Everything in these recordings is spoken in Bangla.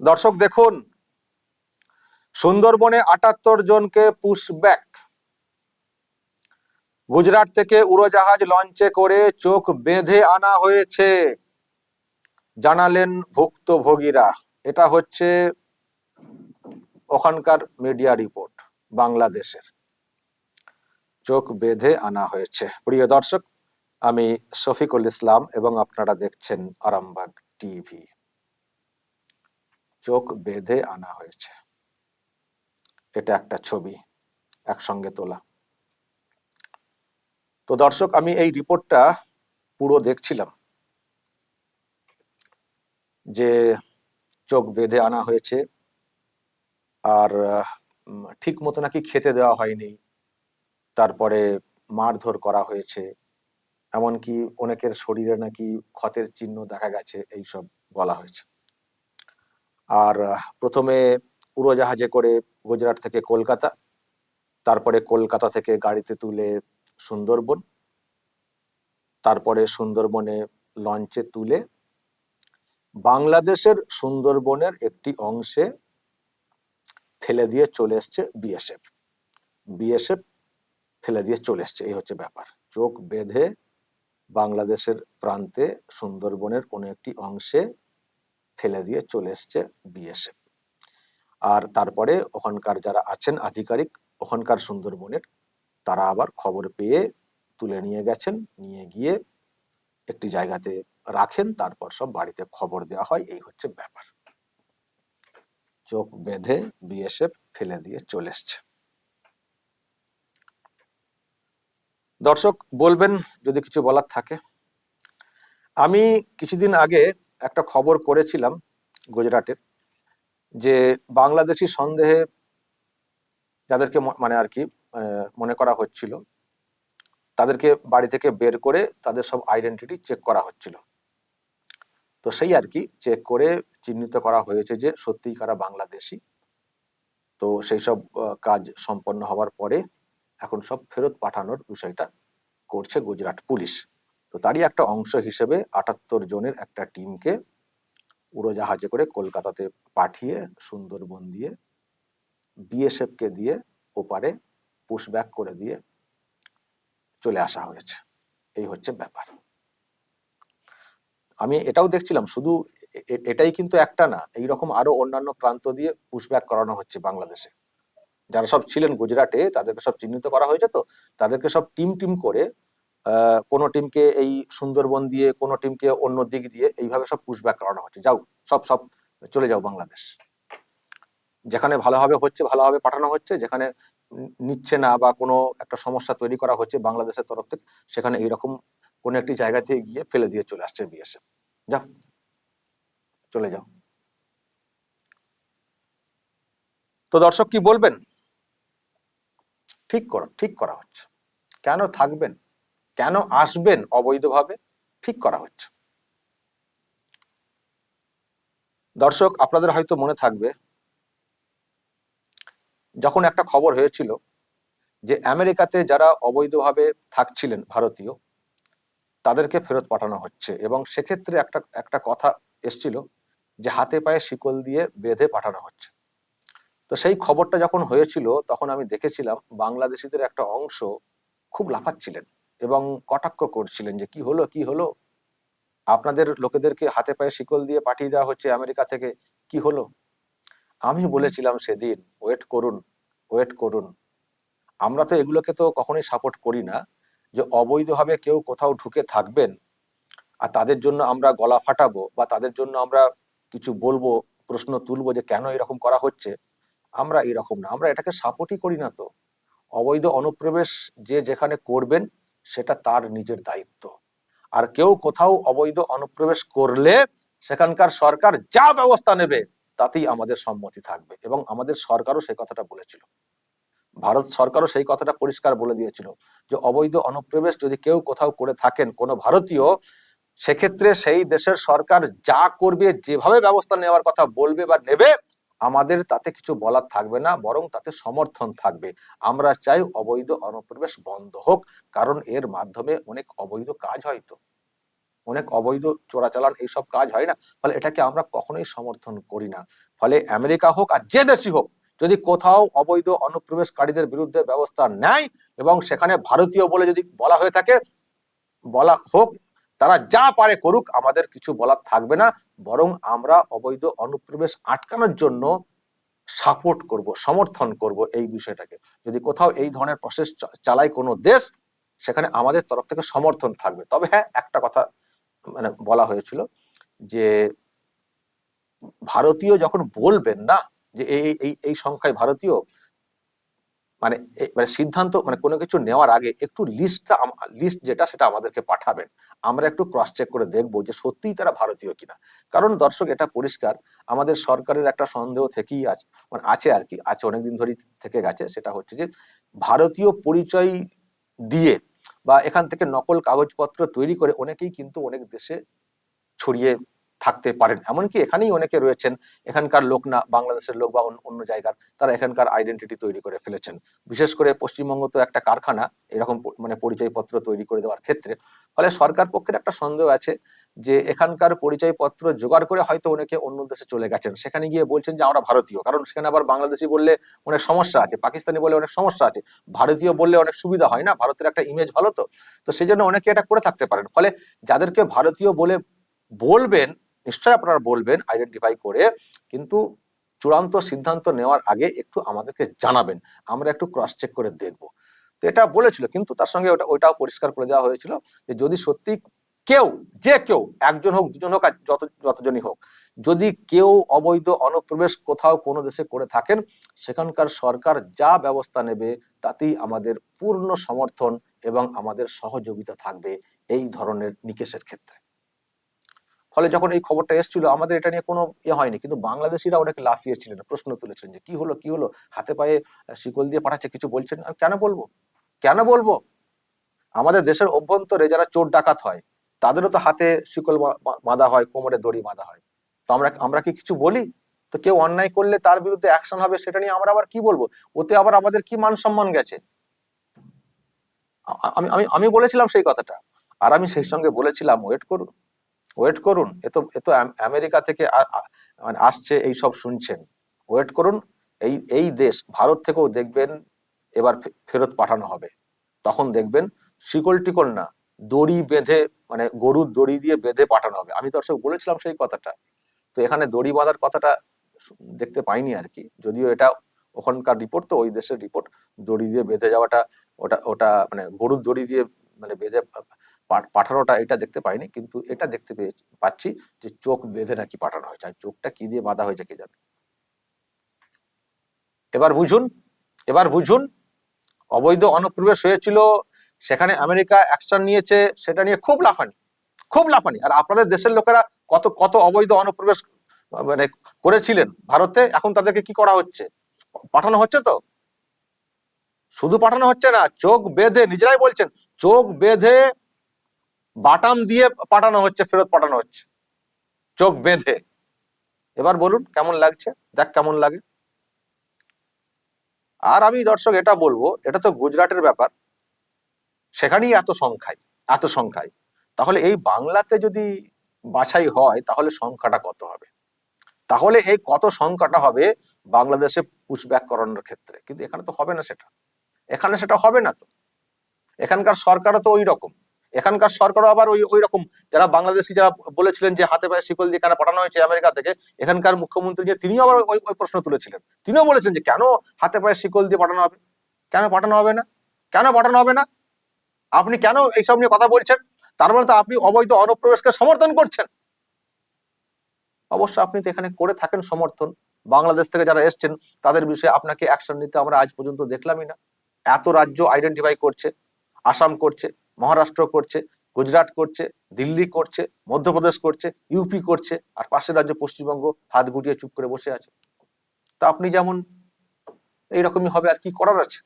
দর্শক দেখুন, সুন্দরবনে আটাত্তর জনকে পুশব্যাক গুজরাট থেকে উড়োজাহাজ লঞ্চে করে চোখ বেঁধে আনা হয়েছে। জানালেন ভুক্তভোগীরা। এটা হচ্ছে ওখানকার মিডিয়া রিপোর্ট বাংলাদেশের। চোখ বেঁধে আনা হয়েছে। প্রিয় দর্শক, আমি শফিকুল ইসলাম এবং আপনারা দেখছেন আরামবাগ টিভি। চোখ বেঁধে আনা হয়েছে। এটা একটা ছবি একসঙ্গে তোলা। তো দর্শক, আমি এই রিপোর্টটা পুরো দেখছিলাম যে চোখ বেঁধে আনা হয়েছে আর ঠিক মতো নাকি খেতে দেওয়া হয়নি, তারপরে মারধর করা হয়েছে, এমনকি অনেকের শরীরে নাকি ক্ষতের চিহ্ন দেখা গেছে, এইসব বলা হয়েছে। আর প্রথমে উড়োজাহাজে করে গুজরাট থেকে কলকাতা, তারপরে কলকাতা থেকে গাড়িতে তুলে সুন্দরবন, তারপরে সুন্দরবনে লঞ্চে তুলে বাংলাদেশের সুন্দরবনের একটি অংশে ফেলে দিয়ে চলে এসছে বিএসএফ। বিএসএফ ফেলে দিয়ে চলে এসছে, এই হচ্ছে ব্যাপার। চোখ বেঁধে বাংলাদেশের প্রান্তে সুন্দরবনের কোনো একটি অংশে ফেলে দিয়ে চলে এসছে বিএসএফ। আর তারপরে ওখানকার যারা আছেন আধিকারিক, ওখানকার সুন্দরবনের, তারা আবার খবর পেয়ে তুলে নিয়ে গেছেন, নিয়ে গিয়ে একটি জায়গাতে রাখেন, তারপর সব বাড়িতে খবর দেওয়া হয়, এই হচ্ছে ব্যাপার। চোখ বেঁধে বিএসএফ ফেলে দিয়ে চলে এসছে। দর্শক, বলবেন যদি কিছু বলার থাকে। আমি কিছুদিন আগে একটা খবর করেছিলাম গুজরাটের যে বাংলাদেশি সন্দেহে যাদেরকে মানে আর কি মনে করা হচ্ছিল, তাদেরকে বাড়ি থেকে বের করে তাদের সব আইডেন্টিটি চেক করা হচ্ছিল। তো সেই আর কি চেক করে চিহ্নিত করা হয়েছে যে সত্যিই কারা বাংলাদেশি। তো সেই সব কাজ সম্পন্ন হওয়ার পরে এখন সব ফেরত পাঠানোর বিষয়টা করছে গুজরাট পুলিশ। তারই একটা অংশ হিসেবে আটাত্তর জনের একটা টিমকে উড়োজাহাজে করে কলকাতাতে পাঠিয়ে, সুন্দরবন দিয়ে বিএসএফ কে দিয়ে, ওপারে পুশব্যাক করে দিয়ে চলে আসা হয়েছে। এই হচ্ছে ব্যাপার। আমি এটাও দেখছিলাম, শুধু এটাই কিন্তু একটা না এই রকম আরও অন্যান্য প্রান্ত দিয়ে পুশব্যাক করানো হচ্ছে বাংলাদেশে। যারা সব ছিলেন গুজরাটে, তাদেরকে সব চিহ্নিত করা হয়েছে তো? তাদেরকে সব টিম টিম করে কোনো টিমকে এই সুন্দরবন দিয়ে, কোনো টিমকে অন্য দিক দিয়ে এইভাবে সব পুশব্যাক করানো হচ্ছে। যাও, সব সব চলে যাও বাংলাদেশ। যেখানে ভালোভাবে হচ্ছে ভালোভাবে পাঠানো হচ্ছে, যেখানে নিচ্ছে না বা কোনো একটা সমস্যা তৈরি করা হচ্ছে বাংলাদেশের তরফ থেকে, সেখানে এইরকম কোনো একটি জায়গাতে গিয়ে ফেলে দিয়ে চলে আসছে বিএসএফ যাও, চলে যাও। তো দর্শক কি বলবেন? ঠিক করা ঠিক করা হচ্ছে। কেন থাকবেন? কেন আসবেন অবৈধভাবে? ঠিক করা হচ্ছে। দর্শক, আপনাদের হয়তো মনে থাকবে, যখন একটা খবর হয়েছিল যে আমেরিকাতে যারা অবৈধভাবে থাকছিলেন ভারতীয়, তাদেরকে ফেরত পাঠানো হচ্ছে এবং সেক্ষেত্রে একটা একটা কথা এসছিল যে হাতে পায়ে শিকল দিয়ে বেঁধে পাঠানো হচ্ছে। তো সেই খবরটা যখন হয়েছিল, তখন আমি দেখেছিলাম বাংলাদেশিদের একটা অংশ খুব লাফাচ্ছিলেন। এবং কটাক্ষ করছিলেন যে কি হলো কি হলো? আপনাদের লোকেদেরকে হাতে পায়ে শিকল দিয়ে পাঠিয়ে দেওয়া হচ্ছে আমেরিকা থেকে কি হলো? আমি বলেছিলাম সেদিন ওয়েট করুন ওয়েট করুন। আমরা তো এগুলোকে তো কখনোই সাপোর্ট করি না যে অবৈধভাবে কেউ কোথাও ঢুকে থাকবেন আর তাদের জন্য আমরা গলা ফাটাবো বা তাদের জন্য আমরা কিছু বলব প্রশ্ন তুলবো যে কেন এরকম করা হচ্ছে। আমরা এরকম না আমরা এটাকে সাপোর্টই করি না তো। অবৈধ অনুপ্রবেশ যে যেখানে করবেন সেটা তার নিজের দায়িত্ব। আর কেউ কোথাও অবৈধ অনুপ্রবেশ করলে সেখানকার সরকার যা ব্যবস্থা নেবে তাতেই আমাদের সম্মতি থাকবে এবং আমাদের সরকারও সেই কথাটা বলেছিল। ভারত সরকারও সেই কথাটা পরিষ্কার বলে দিয়েছিল যে, অবৈধ অনুপ্রবেশ যদি কেউ কোথাও করে থাকেন কোনো ভারতীয়, সেক্ষেত্রে সেই দেশের সরকার যা করবে, যেভাবে ব্যবস্থা নেওয়ার কথা বলবে বা নেবে আমাদের তাতে কিছু বলার থাকবে না, বরং তাতে সমর্থন থাকবে। আমরা চাই অবৈধ অনুপ্রবেশ বন্ধ হোক, কারণ এর মাধ্যমে অনেক অবৈধ কাজ হয়তো অনেক অবৈধ চোরাচালান এইসব কাজ হয় না, ফলে এটাকে আমরা কখনোই সমর্থন করি না। ফলে আমেরিকা হোক আর যে দেশই হোক, যদি কোথাও অবৈধ অনুপ্রবেশকারীদের বিরুদ্ধে ব্যবস্থা নেয় এবং সেখানে ভারতীয় বলে যদি বলা হয়ে থাকে, বলা হোক তারা যা পারে করুক, আমাদের কিছু বলার থাকবে না। বরং আমরা অবৈধ অনুপ্রবেশ আটকানোর জন্য সাপোর্ট করব, সমর্থন করব এই বিষয়টাকে। যদি কোথাও এই ধরনের প্রসেস চালায় কোনো দেশ, সেখানে আমাদের তরফ থেকে সমর্থন থাকবে। তবে হ্যাঁ একটা কথা মানে বলা হয়েছিল যে, ভারতীয় যখন বলবেন না যে এই এই সংখ্যায় ভারতীয় মানে মানে সিদ্ধান্ত মানে কোনো কিছু নেওয়ার আগে একটু লিস্টটা লিস্ট যেটা সেটা আমাদেরকে পাঠাবেন। আমরা একটু ক্রস চেক করে দেখব যে সত্যিই তারা ভারতীয় কিনা। কারণ দর্শক, এটা পরিষ্কার, আমাদের সরকারের একটা সন্দেহ থেকেই আছে মানে আছে আর কি, আছে অনেকদিন ধরেই থেকে গেছে। সেটা হচ্ছে যে ভারতীয় পরিচয় দিয়ে বা এখান থেকে নকল কাগজপত্র তৈরি করে অনেকেই কিন্তু অনেক দেশে ছড়িয়ে থাকতে পারেন। এমনকি এখানেই অনেকে রয়েছেন, এখানকার লোক না, বাংলাদেশের লোক বা অন্য- জায়গার, তারা এখানকার আইডেন্টিটি তৈরি করে ফেলেছেন। বিশেষ করে পশ্চিমবঙ্গ তো একটা কারখানা, এরকম মানে পরিচয়পত্র তৈরি করে দেওয়ার ক্ষেত্রে। ফলে সরকার পক্ষের একটা সন্দেহ আছে যে, এখানকার পরিচয়পত্র জোগাড় করে হয়তো অনেকে অন্য দেশে চলে গেছেন। সেখানে গিয়ে বলছেন যে, আমরা ভারতীয়। কারণ সেখানে আবার বাংলাদেশি বললে অনেক সমস্যা আছে, পাকিস্তানি বলে অনেক সমস্যা আছে, ভারতীয় বললে অনেক সুবিধা হয় না, ভারতের একটা ইমেজ ভালো তো। তো সেই জন্য অনেকে এটা করে থাকতে পারেন। ফলে যাদেরকে ভারতীয় বলে বলবেন নিশ্চয়ই আপনারা বলবেন আইডেন্টিফাই করে কিন্তু চূড়ান্ত সিদ্ধান্ত নেওয়ার আগে একটু আমাদেরকে জানাবেন। আমরা একটু ক্রস চেক করে দেখব। তো এটা বলেছিল, কিন্তু তার সঙ্গে ওটা, ওইটাও পরিষ্কার করে দেওয়া হয়েছিল যে যদি সত্যি কেউ, যে কেউ, একজন হোক, দুজন হোক আর যত, যতজনই হোক, যদি কেউ অবৈধ অনুপ্রবেশ কোথাও কোনো দেশে করে থাকেন, সেখানকার সরকার যা ব্যবস্থা নেবে তাতেই আমাদের পূর্ণ সমর্থন এবং আমাদের সহযোগিতা থাকবে এই ধরনের নিকেশের ক্ষেত্রে। ফলে যখন এই খবরটা এসেছিল, আমাদের এটা নিয়ে কোনো ইয়ে হয়নি। কিন্তু বাংলাদেশিরা অনেক লাফিয়েছিলেন, প্রশ্ন তুলেছেন যে, কি হলো কি হলো? হাতে পায়ে শিকল দিয়ে পাঠাচ্ছে, কিছু বলছেন? কেন বলব? কেন বলব? আমাদের দেশের অভ্যন্তরে যারা চোর ডাকাত হয়, তাদেরও তো হাতে শিকল বাঁধা হয়, কোমরে দড়ি বাঁধা হয়। তো আমরা আমরা কি কিছু বলি? তো কেউ অন্যায় করলে তার বিরুদ্ধে অ্যাকশন হবে, সেটা নিয়ে আমরা আবার কি বলব? ওতে আবার আমাদের কি মান সম্মান গেছে আমি আমি আমি বলেছিলাম সেই কথাটা। আর আমি সেই সঙ্গে বলেছিলাম, ওয়েট করুন। ওয়েট করুন এত তো, এ তো আম- আমেরিকা থেকে মানে আসছে, এই সব শুনছেন। ওয়েট করুন, এই এই দেশ, ভারত থেকেও দেখবেন এবার ফেরত পাঠানো হবে। তখন দেখবেন শিকল টিকল না, দড়ি বেঁধে মানে গরুর দড়ি দিয়ে বেঁধে পাঠানো হবে। আমি দর্শক বলেছিলাম সেই কথাটা। তো এখানে দড়ি বাঁধার কথাটা দেখতে পাইনি আর কি। যদিও এটা ওখানকার রিপোর্ট, তো ওই দেশের রিপোর্ট। দড়ি দিয়ে বেঁধে যাওয়াটা, ওটা ওটা মানে গরুর দড়ি দিয়ে মানে বেঁধে পাঠানোটা এটা দেখতে পাইনি, কিন্তু এটা দেখতে পাচ্ছি যে চোখ বেঁধে নাকি পাঠানো হয়েছে। চোখটা কি দিয়ে বাঁধা হয়েছে কে জানে? এবার বুঝুন এবার বুঝুন, অবৈধ অনুপ্রবেশ হয়েছিল, সেখানে আমেরিকা অ্যাকশন নিয়েছে, সেটা নিয়ে খুব লাফানি খুব লাফানি। আর আপনাদের দেশের লোকেরা কত কত অবৈধ অনুপ্রবেশ মানে করেছিলেন ভারতে, এখন তাদেরকে কি করা হচ্ছে? পাঠানো হচ্ছে তো? শুধু পাঠানো হচ্ছে না, চোখ বেঁধে, নিজেরাই বলছেন, চোখ বেঁধে বাটাম দিয়ে পাঠানো হচ্ছে, ফেরত পাঠানো হচ্ছে। চোখ বেঁধে। এবার বলুন, কেমন লাগছে? দেখ কেমন লাগে। আর আমি দর্শক, এটা বলব, এটা তো গুজরাটের ব্যাপার। সেখানেই এত সংখ্যায় এত সংখ্যায় তাহলে এই বাংলাতে যদি বাছাই হয়, তাহলে সংখ্যাটা কত হবে? তাহলে এই কত সংখ্যাটা হবে বাংলাদেশে পুশব্যাক করানোর ক্ষেত্রে? কিন্তু এখানে তো হবে না সেটা। এখানে সেটা হবে না তো। এখানকার সরকারও তো ওই রকম এখানকার সরকারও আবার ওই ওই রকম যারা বাংলাদেশি যারা বলেছিলেন যে হাতে পায়ে শিকল দিয়ে কেন পাঠানো হয়েছে আমেরিকা থেকে, এখানকার মুখ্যমন্ত্রী যে তিনিও আবার ওই ওই প্রশ্ন তুলেছিলেন। তিনিও বলেছেন যে কেন হাতে পায়ে শিকল দিয়ে পাঠানো হবে? কেন পাঠানো হবে না? কেন পাঠানো হবে না? আপনি কেন এইসব নিয়ে কথা বলছেন? তার মানে তো আপনি অবৈধ অনুপ্রবেশকে সমর্থন করছেন। অবশ্য আপনি তো এখানে করে থাকেন সমর্থন। বাংলাদেশ থেকে যারা এসছেন, তাদের বিষয়ে আপনাকে অ্যাকশন নিতে আমরা আজ পর্যন্ত দেখলামই না। এত রাজ্য আইডেন্টিফাই করছে, আসাম করছে মহারাষ্ট্র করছে, গুজরাট করছে, দিল্লি করছে, মধ্যপ্রদেশ করছে ইউপি করছে, আর পাশের রাজ্য পশ্চিমবঙ্গ হাত গুটিয়ে চুপ করে বসে আছে। তা আপনি যেমন এইরকমই হবে, আর কি করার আছে?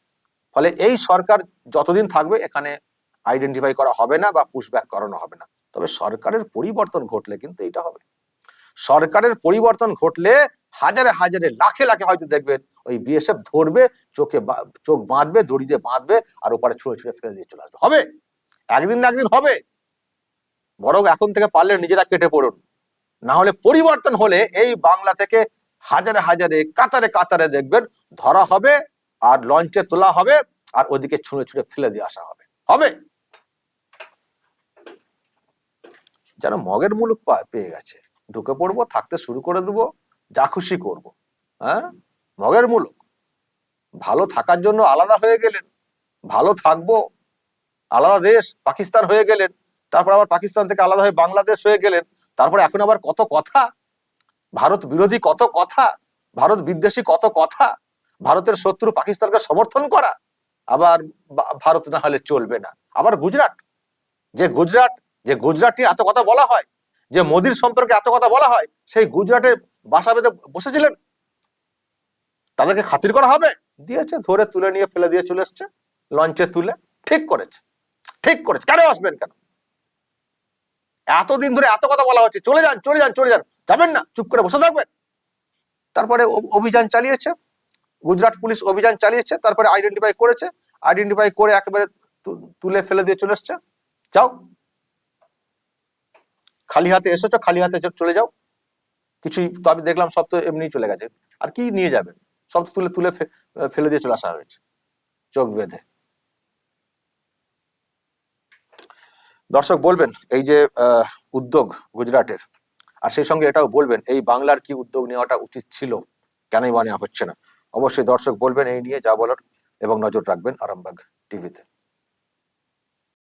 ফলে এই সরকার যতদিন থাকবে, এখানে আইডেন্টিফাই করা হবে না বা পুশব্যাক করানো হবে না। তবে সরকারের পরিবর্তন ঘটলে কিন্তু এটা হবে। সরকারের পরিবর্তন ঘটলে হাজারে হাজারে, লাখে লাখে হয়তো দেখবেন ওই বিএসএফ ধরবে, চোখে চোখ বাঁধবে, দড়ি দিয়ে বাঁধবে, আর ওপারে ছুঁড়ে ছুঁড়ে ফেলে দিয়ে চলে আসবে। হবে! একদিন না একদিন হবে। বরং এখন থেকে পারলে নিজেরা কেটে পড়ুন। না হলে পরিবর্তন হলে এই বাংলা থেকে হাজারে হাজারে, কাতারে কাতারে দেখবেন ধরা হবে আর লঞ্চে তোলা হবে আর ওদিকে ছুঁড়ে ছুঁড়ে ফেলে দিয়ে আসা হবে। হবে? যেন মগের মুলুক পেয়ে গেছে। ঢুকে পড়ব, থাকতে শুরু করে দেবো, যা খুশি করব। হ্যাঁ? মগের মুলুক। ভালো থাকার জন্য আলাদা হয়ে গেলেন। ভালো থাকব আলাদা দেশ, পাকিস্তান হয়ে গেলেন। তারপর আবার পাকিস্তান থেকে আলাদা হয়ে বাংলাদেশ হয়ে গেলেন। তারপরে এখন আবার কত কথা? ভারত বিরোধী কত কথা? ভারত বিদ্বেষী কত কথা? ভারতের শত্রু পাকিস্তানকে সমর্থন করা? আবার ভারত না হলে চলবে না। আবার গুজরাট। যে গুজরাট, যে গুজরাটি এত কথা বলা হয়, যে মোদির সম্পর্কে এত কথা বলা হয়, সেই গুজরাটে বাসা বেঁধে বসেছিলেন। তাদেরকে খাতির করা হবে। দিয়েছে, ধরে তুলে নিয়ে ফেলে দিয়ে চলে এসছে, লঞ্চে তুলে, ঠিক করেছে। ঠিক করেছে। কেন আসবেন কেন? এতদিন ধরে এত কথা বলা হচ্ছে। চলে যান চলে যান চলে যান। যাবেন না, চুপ করে বসে থাকবেন। তারপরে অভিযান চালিয়েছে। গুজরাট পুলিশ অভিযান চালিয়েছে। তারপরে আইডেন্টিফাই করেছে। আইডেন্টিফাই করে একেবারে তুলে ফেলে দিয়ে চলে এসছে। যাও। খালি হাতে এসেছ, খালি হাতে চলে যাও। কিছুই তো আমি দেখলাম, সব তো এমনি চলে গেছে। আর কি নিয়ে যাবেন? সব তুলে তুলে ফেলে দিয়ে চলে আসা হয়েছে। চোখ বেঁধে। দর্শক বলবেন, এই যে উদ্যোগ গুজরাটের, আর সেই সঙ্গে এটাও বলবেন, এই বাংলার কি উদ্যোগ নেওয়াটা উচিত ছিল? কেনই নেওয়া হচ্ছে না? অবশ্যই দর্শক বলবেন, এই নিয়ে যা বলার এবং নজর রাখবেন আরামবাগ টিভিতে।